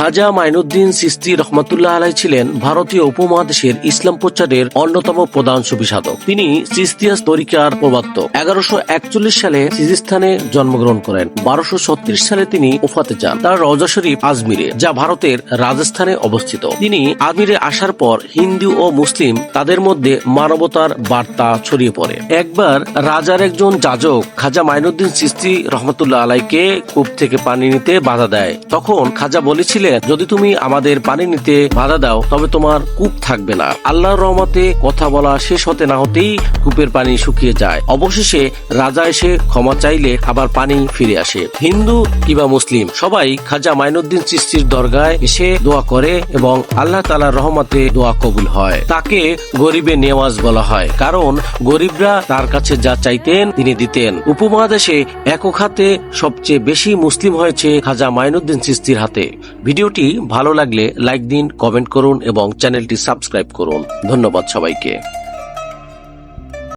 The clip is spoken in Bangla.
খাজা মাইনুদ্দিন সিস্তি রহমতুল্লাহ আলাই ছিলেন ভারতীয় উপমহাদেশের ইসলাম প্রচারের অন্যতম প্রধান সুবিসাধক। তিনি সিস্তিয়াস তরিকার প্রবর্তক এগারোশো একচল্লিশ সালে সিজিস্তানে জন্মগ্রহণ করেন। বারোশো ছত্রিশ সালে তিনি ওফাতে যান। তার রওজা শরীফ আজমিরে, যা ভারতের রাজস্থানে অবস্থিত। তিনি আজমিরে আসার পর হিন্দু ও মুসলিম তাদের মধ্যে মানবতার বার্তা ছড়িয়ে পড়ে। একবার রাজার একজন যাজক খাজা মাইনুদ্দিন সিস্তি রহমতুল্লাহ আলাইকে কূপ থেকে পানি নিতে বাধা দেয়। তখন খাজা বলেছিলেন যদি তুমি আমাদের পানি নিতে বাধা দাও, তবে তোমার কূপ থাকবে না। আল্লাহর রহমতে কথা বলা শেষ হতে না হতেই কূপের পানি শুকিয়ে যায়। অবশেষে রাজা এসে ক্ষমা চাইলে আবার পানি ফিরে আসে। হিন্দু কিবা মুসলিম সবাই খাজা মাইনুদ্দিন চিস্তির দরগায় এসে দোয়া করে এবং আল্লাহ তালার রহমতে দোয়া কবুল হয়। তাকে গরিবে নেওয়াজ বলা হয়। কারণ গরিবরা তার কাছে যা চাইতেন তিনি দিতেন। উপমহাদেশে একক হাতে সবচেয়ে বেশি মুসলিম হয়েছে খাজা মাইনুদ্দিন চিস্তির হাতে। ভিডিওটি ভালো লাগলে লাইক দিন কমেন্ট করুন এবং চ্যানেলটি সাবস্ক্রাইব করুন। ধন্যবাদ সবাইকে।